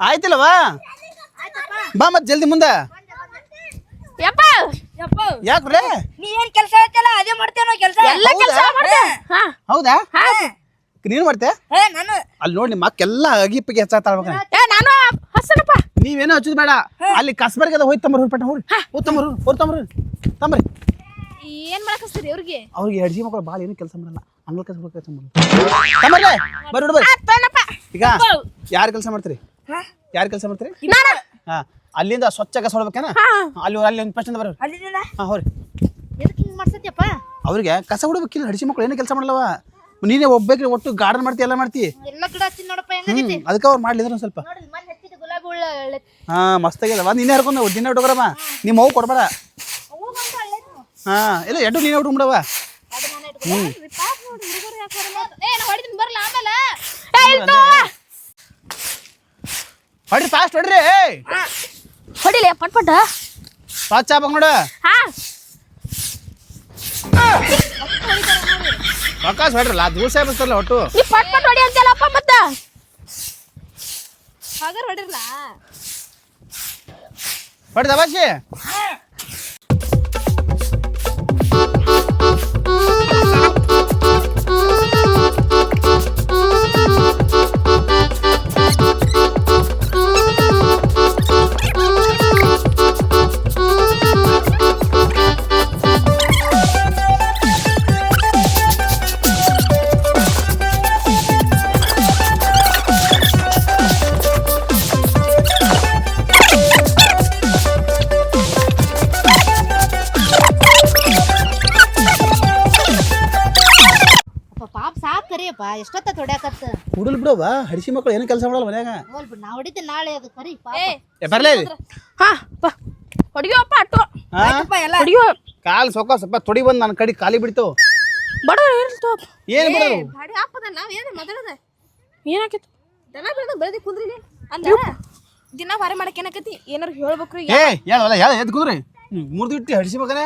ಆಯ್ತಿಲ್ಲವಾ? ಬಾ ಮತ್ತೆ ಜಲ್ದಿ ಮುಂದೆ. ಯಪ್ಪ! ಯಪ್ಪ ಯಾಕ್ರೆ ನೀ ಏನ್ ಕೆಲಸ ಐತಲ್ಲ ಅದೇ ಮಾಡ್ತೇನೋ ಕೆಲಸ? ಎಲ್ಲ ಕೆಲಸ ಹೌದಾ? ಹಾ. ನೀನು ಮಾಡ್ತೆ ಹೇ ನಾನು. ಅಲ್ಲಿ ನೋಡಿ ನಿಮ್ಮ ಅಕ್ಕೆಲ್ಲ ಅಗಿಪ್ಪಿಗೆ ಹೆಚ್ಚಾತಾಳ್ಬೇಕ ಏ ನಾನು ಹಸನಪ್ಪ ನೀವೇನೋ ಹಚ್ಚುದು ಬೇಡ. ಅಲ್ಲಿ ಕಸ್ಬರ್ಗೆ ಅದ ಹೋಯ್ತು ತಮ್ಮರು ಪಟ್ಟ ಹೋರಿ ಹೋಗಿ ತಮ್ಮರು ಹೋರಿ ತಮ್ಮರು ತಮ್ಮರಿ. ಏನ್ ಮಾಡಕಸ್ತೀರಿ ಅವ್ರಿಗೆ? ಅವ್ರಿಗೆ ಹೆಡ್ಜಿ ಮಕ್ಕಳು ಬಾಳ ಏನು ಕೆಲಸ ಮಾಡಲ್ಲ. ಅಂಗ್ಲ ಕೆಲಸ ಕೆಲಸ ಮಾಡಲ್ಲ ತಮ್ಮರ್ಲೆ ಬರ್ರಿ ಬರ್ರಿ. ಈಗ ಯಾರು ಕೆಲಸ ಮಾಡ್ತೀರಿ? ಯಾರು ಕೆಲಸ ಮಾಡ್ತೀರಿ? ಹಾ ಅಲ್ಲಿಂದ ಸ್ವಚ್ಛ ಕಸ ಹೊಡ್ಬೇಕೇನ ಹಾ. ಅಲ್ಲಿ ಅಲ್ಲಿ ಒಂದು ಪರ್ಸೆಂಟ್ ಬರ್ರಿ. ಅಲ್ಲಿಂದ ಹಾ ಹೋರಿ ಎದಕ್ಕೆ ಹಿಂಗ್ ಮಾಡ್ಸತ್ಯಪ್ಪ? ಅವ್ರಿಗೆ ಕಸ ಹುಡ್ಬೇಕಿಲ್ಲ ಹಡಿಸಿ ಮಕ್ಕಳು ಏನು ಕೆಲಸ ಮಾಡಲ್ಲವ ನೀನೇ ಒಬ್ಬೇಕ್ರಿ ಒಟ್ಟು ಗಾರ್ಡನ್ ಮಾಡ್ತಿ ಎಲ್ಲ ಮಾಡ್ತಿ. ಎಲ್ಲ ಗಿಡ ಹಚ್ಚಿ ನೋಡಪ್ಪ ಹೆಂಗ ಅದಕ್ಕೆ ಅವ್ರು ಮಾಡ್ಲಿದ್ರು ಒಂದ್ ಸ್ವಲ್ಪ. ನೋಡಿ ಮನೆ ಹಚ್ಚಿದ ಗುಲಾಬಿ ಹಾ ಮಸ್ತಾಗಿಲ್ಲ ಒಂದು ನೀನೇ ಹರ್ಕೊಂಡು ದಿನ ಹುಡುಗರಮ್ಮ ನಿಮ್ಮ ಅವು ಕೊಡ್ಬೇಡ. ಹಾ ಇಲ್ಲ ಎಡ್ಡು ನೀನೇ ಹುಡುಗ್ಬಿಡವ ಹ್ಮ್. ಏ ನಾ ಹೊಡಿತೀನಿ ಬರ್ಲ ಆಮೇಲೆ. ಹೊಡ್ರಿ ಫಾಸ್ಟ್ ಹೊಡ್ರಿ. ಹೊಡಿಲಿ ಪಟ್ ಪಟ್. ಸ್ವಚ್ಛ ಆಗ್ಬೇಕು ನೋಡು. ಹಾ. ರೊಕ್ಕಾಸ್ ಹೊಡ್ರಲ್ಲ ದಿವಸ ಬರ್ತಾರಲ್ಲ ಒಟ್ಟು. ನೀ ಪಟ್ ಪಟ್ ಹೊಡಿ ಅಂತಲ್ಲಪ್ಪ ಮತ್ತ? ಹಾಗಾರ ಹೊಡಿರ್ಲಾ? ಹೊಡ್ದ ಬಾಶಿ ಕರಿಯಪ್ಪ ಎಷ್ಟೊತ್ತ ತೊಡ್ಯಾಕತ್ತ? ಹುಡುಲ್ ಬಿಡವ ಹಡಿಸಿ ಮಕ್ಕಳು ಏನು ಕೆಲಸ ಮಾಡಲ್ಲ ಮನ್ಯಾಗ? ಹೋಲ್ ಬಿಡ್ ನಾ ಹೊಡಿತೀನಿ ನಾಳೆ ಅದು ಕರಿ ಪಾಪ. ಏ ಏ ಬರ್ಲೇ ಇಲ್ಲಿ. ಹಾ ಪ ಹೊಡಿಯೋಪ್ಪ ಅಟ್ಟು. ಹಾ? ಎಲ್ಲ. ಹೊಡಿಯೋ. ಕಾಲ್ ಸೊಕ್ಕ ಸ್ವಲ್ಪ ತೊಡಿ ಬಂದು ನನ್ನ ಕಡೆ ಖಾಲಿ ಬಿಡ್ತು. ಬಡ ಇರ್ತೋ ಏನು ಬಿಡೋದು ಗಾಡಿ ಹಾಪದ ನಾವ್ ಏನು ಮೊದಲದ ಏನಾಕಿತ್ತು ದನ ಬೆಳೆದ ಬೆಳೆದಿ ಕುಂದ್ರಿ ಅಂದ್ರ ದಿನ ವಾರ ಮಾಡಕ್ ಏನಾಕತಿ? ಏನಾರು ಹೇಳ್ಬೇಕ್ರಿ ಏ ಹೇಳಲ್ಲ ಹೇಳ ಎದ್ದು ಕುದ್ರಿ. ಮೂರ್ದು ಇಟ್ಟು ಹಡಿಸಿ ಮಗನೇ.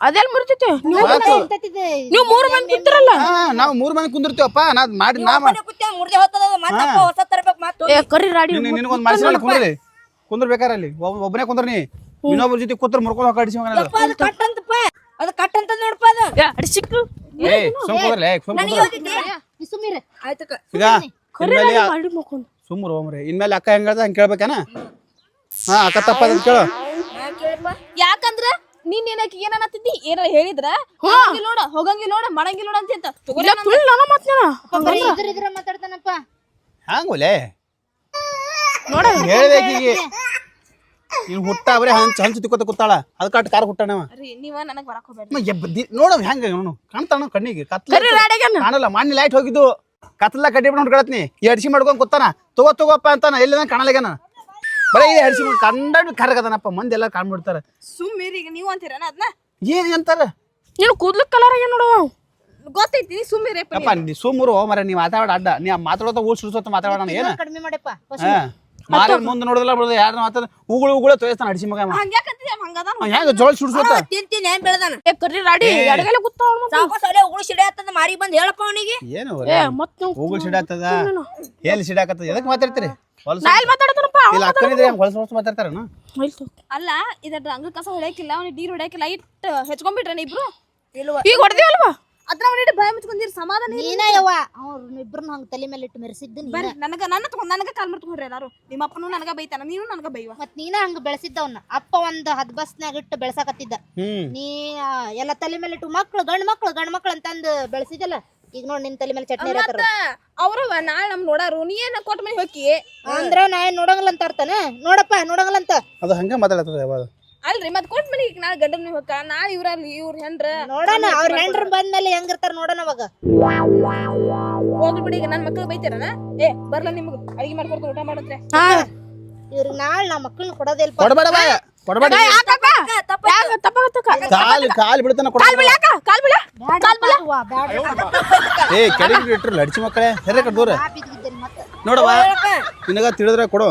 ಅದೆಲ್ಲ ಮುರಿತೈತೆ ನೀವು ಆತು. ಎಂತತಿದೆ ನೀವು ಮೂರು ಮಂದಿ ಕುಂತಿರಲ್ಲ? ಹಾ ನಾವು ಮೂರು ಮಂದಿ ಕುಂದಿರ್ತೀವಪ್ಪ. ನಾ ಮಾಡಿ ನಾ ಮಾಡಿ ಏ ಕರಿ ರಾಡಿ. ನಿನಗೊಂದು ಮಾಡಿಸಿ ಕುಂದ್ರಿ ಕುಂದ್ರಬೇಕಾರೆ ಅಲ್ಲಿ. ಒಬ್ಬ- ಒಬ್ಬನೇ ಕುಂದ್ರ ನೀ. ಇನ್ನೊಬ್ಬರ ಜೊತೆ ಕೂತ್ರ ಮುರ್ಕೊಂಡು ಹೋಗಿ ಅಡಿಸಿ ಅದು ಕಟ್ ಅಂತಪ್ಪ. ಅದು ಕಟ್ ಅಂತ ನೋಡಪ್ಪ ಅದು. ಅಡಿಸಿಕ್ಕು ಏ ಸುಮ್ ಕುಂದ್ರಲ್ಲ ಸುಮ್ ಕುಂದ್ರ ಸುಮ್ಮೀರ ಆಯ್ತಕ್ಕ ಈಗ ಕರಿ ಇನ್ಮೇಲೆ ರಾಡಿ ಸುಮ್ಮರು ಅಕ್ಕ ಹೆಂಗ್ ಹೇಳ್ದ ಹಂಗೆ ಕೇಳ್ಬೇಕೇನ? ಹಾ ಅಕ್ಕ ಕೇಳು. ಯಾಕಂದ್ರ? ನೀನ್ ಏನಕ್ಕೆ ಏನನ್ನತ್ತಿದ್ದಿ ಏನಾರ ಹೇಳಿದ್ರ? ಹೋಗಂಗಿಲ್ಲ ನೋಡ ಹೋಗಂಗಿಲ್ಲ ನೋಡ ಮಾಡಂಗಿಲ್ಲ ನೋಡ ಅಂತ ಫುಲ್ ನಾನು ಮಾತ್ನ ಇದ್ರ ಇದ್ರ ಮಾತಾಡ್ತಾನಪ್ಪ. ಹಂಗುಲೆ? ನೋಡ. ಹೇಳ್ಬೇಕೀಗ ನೀನು ಹುಟ್ಟ ಬರೀ ಹಂಚ ಹಂಚ ತಿಕ್ಕೋತ ಕೂತಾಳ. ಅದಕ್ಕೆ ಅಟ್ ಕಾರ್ ಹುಟ್ಟಣವ ರೀ ನೀವ ನನಗ್ ಬರಕ್ ಹೋಗ್ಬೇಡ್ರಿ. ನೋಡ ಹೆಂಗ ನೋಡು ಕಾಣ್ತಾನ ಕಣ್ಣಿಗೆ. ಕತ್ಲ ಕಾಣಲ್ಲ ಮಣ್ಣಿ ಲೈಟ್ ಹೋಗಿದ್ದು. ಕತ್ಲ ಕಡ್ಡಿ ಬಿಟ್ಟು ಹೊಡ್ಕೊಳತ್ನಿ ಎಡ್ಸಿ ಅಡಿಸಿ ಮಾಡ್ಕೊಂಡ್ ಕೂತಾನ. ತಗೋ ತಗೋಪ್ಪ ಅಂತಾನ. ಎಲ್ಲಿ ಕಾಣಲಾಗ್ಯಾನ ಬರೀ ಅಡಿಸಿ ಕಂಡ ಕರಗದನಪ್ಪ ಮಂದಿ ಎಲ್ಲ ಕಾಣ್ಬಿಡ್ತಾರ. ಸುಮ್ಮನೆ ಈಗ ನೀವು ಅಂತೀರನ ಅದನ್ನ ಏನ್ ಅಂತಾರ? ನೀನು ಕೂದ್ಲು ಕಲರ್ ಆಗ್ಯ ನೋಡು? ಗೊತ್ತೈತಿ ನೀ ಸುಮ್ಮೀರಿ ಅಪ್ಪ ನೀ ಸುಮ್ಮರು ಮರ ನೀ ಮಾತಾಡ ಅಡ್ಡ. ನೀ ಮಾತಾಡೋತ ಊರ್ ಸುಡ್ಸೋತ ಮಾತಾಡೋಣ ಏನ? ಕಡಿಮೆ ಮಾಡಪ್ಪ ಮಾರಿ ಮುಂದೆ ನೋಡೋದಲ್ಲ ಬಿಡೋದು ಯಾರು ಮಾತಾಡ ಉಗುಳು ಉಗುಳು ತೋರಿಸ್ತಾನ ಅಡಿಸಿ ಮಗ ಅವ. ಹಂಗ್ಯಾಕಂತೀಯ ಹಂಗದ ಅವ? ಹೆಂಗ ಜೋಳ ಸುಡ್ಸೋತ ತಿಂತೀನಿ ಏನ್ ಬೆಳದಾನ? ಏ ಕರಿ ರಾಡಿ ಎಡಗಲೆ ಗೊತ್ತಾವ ಸಾಕು ಸರಿ ಉಗುಳು ಸಿಡಿ ಆಗ್ತದ ಮಾರಿ ಬಂದ್ ಹೇಳಪ್ಪ ಅವನಿಗೆ. ಏನು ಏ ಮತ್ತೆ ಉಗುಳು ಸಿಡಾಗ್ತದ ಎಲ್ಲಿ ಸಿಡಾಕತ್ತದ ಎದಕ್ ಮಾತಾಡ್ತೀರಿ? ಹೊಲಸ? ನಾ ಎಲ್ಲಿ ಮಾತಾಡತನಪ್ಪ? ಇಲ್ಲ ಅಕ್ಕನಿದ್ರೆ ಮಾತಾಡ್ತಾರನ? ಅಲ್ಲ ಇದ್ರ ಕಸ ಹೊಡ್ಯಾಕಿಲ್ಲ ಅವ್ನಿಗೆ ನೀರು ಹೊಡ್ಯಾಕಿಲ್ಲ ಇಟ್ ಹೆಚ್ಕೊಂಡ್ಬಿಟ್ರೇನ ಇಬ್ರು? ಇಲ್ವ? ಈಗ ಹೊಡೆದಿವಲ್ವಾ? ಅದ್ರ ಅವನಿಟ್ಟು ಭಯ ಮುಚ್ಕೊಂಡಿರ್ ಸಮಾಧಾನ ನೀನೇ ಯವ್ವ ಅವ್ರ ಇಬ್ರನ್ನ ಹಂಗ ತಲೆ ಮೇಲೆ ಇಟ್ಟು ಮೆರೆಸಿದ್ದು ನೀನ. ಬರ್ರಿ ನನಗ ನನ್ನ ತಗೊಂಡ್ ನನಗ ಕಾಲ್ ಮಾಡ್ಕೊಂಡ್ರಿ ಎಲ್ಲಾರು. ನಿಮ್ಮ ಅಪ್ಪನು ನನಗ ಬೈತಾನ ನೀನು ನನಗ ಬೈವ ಮತ್ ನೀನ ಹಂಗ ಬೆಳೆಸಿದ್ದವನ್ನ ಅಪ್ಪ ಒಂದ್ ಹದ್ ಬಸ್ನ್ಯಾಗ ಇಟ್ಟು ಬೆಳ್ಸಾಕತ್ತಿದ್ದ. ನೀ ಎಲ್ಲಾ ಎಲ್ಲ ತಲೆ ಮೇಲೆ ಇಟ್ಟು ಮಕ್ಳು ಗಂಡ್ ಮಕ್ಳು ಗಂಡ್ ಮಕ್ಳು ಅಂತಂದು ಬೆಳೆಸಿದಲ್ಲ ಈಗ ನೋಡಿ ನಿನ್ ತಲೆ ಮೇಲೆ ಚಟ್ನಿ ಇರತ್ತಾರ ಅವ್ರು ನಾಳೆ ನಮ್ ನೋಡಾರು ನೀ ಏನ ಕೊಟ್ಟ ಮನೆ ಹೋಗಿ ಅಂದ್ರ ನಾ ಏನ್ ನೋಡಂಗಿಲ್ಲ ಅಂತ ಅರ್ಥನ ನೋಡಪ್ಪ ನೋಡಂಗಿಲ್ಲ ಅಂತ. ಅದು ಹಂಗ ಮಾತಾಡತ್ತದ ಯಾವಾಗ? ಅಲ್ರಿ ಮತ್ ಕೊಟ್ಟ ಮನಿ ನಾಳೆ ಗಂಡನ ಮನೆ ಹೋಗ ನಾಳೆ ಇವ್ರಲ್ಲಿ ಇವ್ರ ಹೆಂಡ್ರ? ನೋಡೋಣ ಅವ್ರ ಹೆಂಡ್ರ ಬಂದ್ಮೇಲೆ. ಹೆಂಗಿರ್ತಾರ ನೋಡೋಣ ಅವಾಗ. ಹೋಗ್ಲಿ ಬಿಡಿ ಈಗ ನನ್ನ ಮಕ್ಳು ಬೈತಾರನ? ಏ ಬರ್ಲ ನಿಮ್ಗೆ ಅಡಿಗೆ ಮಾಡ್ಕೊಡ್ತಾರೆ ಊಟ ಮಾಡಿದ್ರೆ ಇವ್ರಿಗೆ ನಾಳೆ ನಾ ಮಕ್ಕಳನ್ನ ಕೊಡೋದಿಲ್ಲ ಕೊಡಬೇಡ. ಕಾಲ್ ಕಾಲ್ ಬಿಡ್ತಾನ ಕೊಡಬೇಡ ಕಾಲ್ ಬಿಡ ಏ ಕೆಳಗೆ ಇಟ್ರಲ್ಲ ಅಡಿಸಿ ಮಕ್ಕಳೇ. ಹೆರೆ ಕಟ್ ದೂರ. ಮತ್ತೆ. ನೋಡವ ನಿನಗ ತಿಳಿದ್ರೆ ಕೊಡು.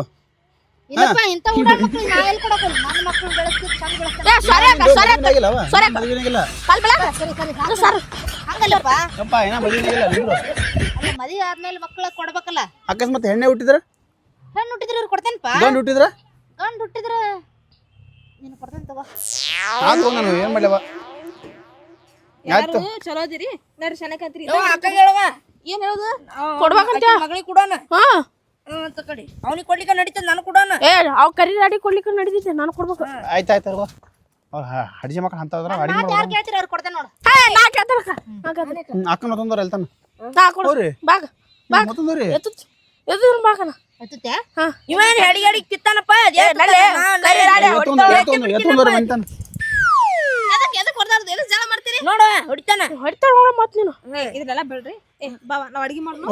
ಮದುವೆ ಆದ್ಮೇಲೆ ಮಕ್ಳ ಕೊಡ್ಬೇಕಲ್ಲ. ಅಕಸ್ಮಾತ್ ಹೆಣ್ಣೆ ಹುಟ್ಟಿದ್ರ? ಹೆಣ್ಣು ಹುಟ್ಟಿದ್ರೆ ಕೊಡ್ತೇನಪ್ಪ. ಗಂಡು ಹುಟ್ಟಿದ್ರ? ಗಂಡು ಹುಟ್ಟಿದ್ರ ನೀನು ಕೊಡ್ತೇನೆ ತಗೋ. ಆತು ನಾನು ಏನ್ ಮಾಡ್ಲವ? ಯಾರು? ಚಲೋ ಅದಿರಿ. ನಡ್ರಿ ಶನಕಂತ್ರಿ ಅಕ್ಕ ಹೇಳುವ? ಏನ್ ಹೇಳುದು? ಕೊಡ್ಬೇಕಂತ? ಮಗಳಿಗೆ ಕೊಡೋಣ. ಹಾ. ತಕಡಿ ಅವನಿಗೆ ಕೊಡ್ಲಿಕ್ಕೆ ನಡೀತದ ನಾನು ಕೊಡೋಣ. ಏ ಅವ್ ಕರಿ ರಾಡಿ ಕೊಡ್ಲಿಕ್ಕೆ ನಡೀತೈತೆ ನಾನು ಕೊಡ್ಬೇಕು. ಆಯ್ತು ಆಯ್ತು ಮಕ್ಕಳು ಅಂತ ಅಡಿಗೆ ಯಾರು ಕೇಳ್ತೀರ ಅವ್ರು ಕೊಡ್ತೇನೆ ನೋಡು. ಹಾ ನಾ ಕೇಳ್ತಾರ ಅಕ್ಕನ ಎಲ್ತಾನ ಹೋರಿ. ಬಾಗ ಬಾಗ. ಎದ್ದು ಬಾಕನ ಎತ್ತುತ್ತೆ ಹಾ ಇವೇನ್ ಹೆಡಿ ಹೆಡಿ ಕಿತ್ತಾನಪ್ಪ? ಅದ್ ಎಷ್ಟ್ ನಡೆ, ನಾ- ನಾ- ಕೈ ರಾಡಿ ಎತ್ತೊಂದು ಎತ್ತೊಂದು ಎತ್ತೊಂದವ್ರು ಬಂತಾನ ಎದಕ್ ಎದಕ್ ಹೊಡ್ದಾರ್ದು ಎದಕ್ ಮಾಡ್ತೀರಿ? ನೋಡು ಹೊಡಿತಾನ. ಹೊಡಿತಾರ ನೋಡ ಮತ್ ನೀನು. ಇದನ್ನೆಲ್ಲ ಬೇಡ್ರಿ. ಏ ಬಾವ ನಾವ್ ಅಡಿಗೆ ಮಾಡೋಣ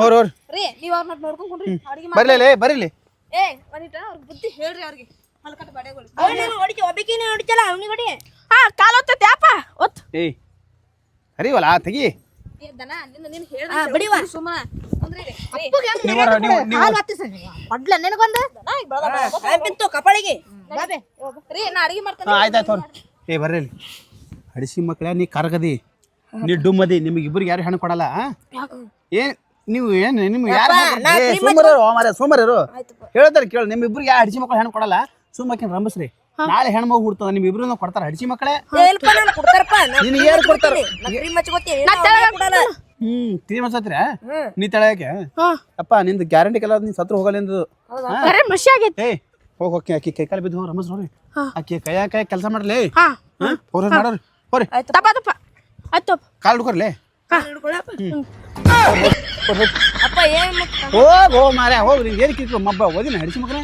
ರೀ ನೀವ್ ನೋಡ್ಕೊಂಡ್ ಕುಂಡ್ರಿ. ಅಡಿಗೆ ಬರ್ಲಿ ಬರೀಲಿ ಏ ಒಂದಿಟ ಅವ್ರ ಬುದ್ಧಿ ಹೇಳ್ರಿ ಅವ್ರಿಗೆ. ಮಲ್ಕಟ್ಟ ಬಡೆಗಳು ಅವನಿಗೆ ಹೊಡಿತಿ ಒಬ್ಬಕಿನ ಹೊಡಿತಲ್ಲ ಅವನಿಗೆ ಹೊಡಿ. ಹಾ ಕಾಲ್ ಒತ್ತೈತೆ ಅಪ್ಪ. ಒತ್ತು ತೆಗಿ. ಏ ದನ ನಿನ್ನ ನೀನು ಬಿಡಿವ. ಏ ಬರ್ರಿ ಇಲ್ಲಿ. ಹಡಿಸಿ ಮಕ್ಕಳ ನೀ ಕರಗದಿ. ನೀ ಡುಮ್ಮದಿ ನಿಮಗೆ ಇಬ್ಬರಿಗೆ ಯಾರು ಹೆಣ್ಣು ಕೊಡಲ್ಲ? ಏನ್ ನೀವು ಏನು ನಿಮ್ಗೆ ಯಾರು ಸೋಮವಾರ ಮಾರ ಸೋಮವಾರ ಹೇಳ್ತಾರೆ ಕೇಳು ನಿಮ್ಮ ಇಬ್ಬರಿಗೆ ಯಾರು ಹಡಿಸಿ ಮಕ್ಕಳು ಹೆಣ್ಣು ಕೊಡಲ್ಲ? ಸುಮ್ಮಕಿನ ರಂಬಸ್ರಿ. ನಾಳೆ ಹೆಣ್ಣು ಮಗು ಹುಡ್ತದ ನಿಮ್ ಇಬ್ರು ಕೊಡ್ತಾರ? ಹಡಿಸಿ ಮಕ್ಕಳೇ ನಿನಗೆ ಯಾರು ಕೊಡ್ತಾರ? ಹ್ಮ್ ತಿಳಿ ಮನ್ಸತ್ರಿ ನೀ ತಳಕ್ಕೆ ಅಪ್ಪ ನಿಂದು ಗ್ಯಾರಂಟಿ ಕಲ ಸತ್ರ ಕರೆ ಮಸಿ ಆಗೈತಿ. ಏಯ್ ಹೋಗಿ ಹೋಗಿ ಆಕಿ ಕೈ ಕಾಲು ಬಿದ್ದು ರಮಸ್ ನೋಡ್ರಿ. ಹಾ. ಆಕಿ ಕೈಯ ಕೈ ಕೆಲಸ ಮಾಡ್ಲಿ ಹಾ. ಹೋರಿ ಮಾಡೋರಿ. ಹೋರಿ ತಪ್ಪ ತಪ್ಪ. ಆಯ್ತು ಕಾಲು ಹಿಡ್ಕೊರ್ಲಿ ಹಿಡ್ಕೊಳಪ್ಪ. ಹೋಗ್ ಅಪ್ಪ ಏನ್ ಕಿತ್ತು ಹೋಗ್ ಹೋಗ್ ಮಾರ್ಯ ಹೋಗ್ ನಿಂಗೆ ಏನು ಕಿತ್ಕೊ ಮಬ್ಬ ಓದಿನ ಹಡಿಸಿ ಮಕ್ಕಳೇ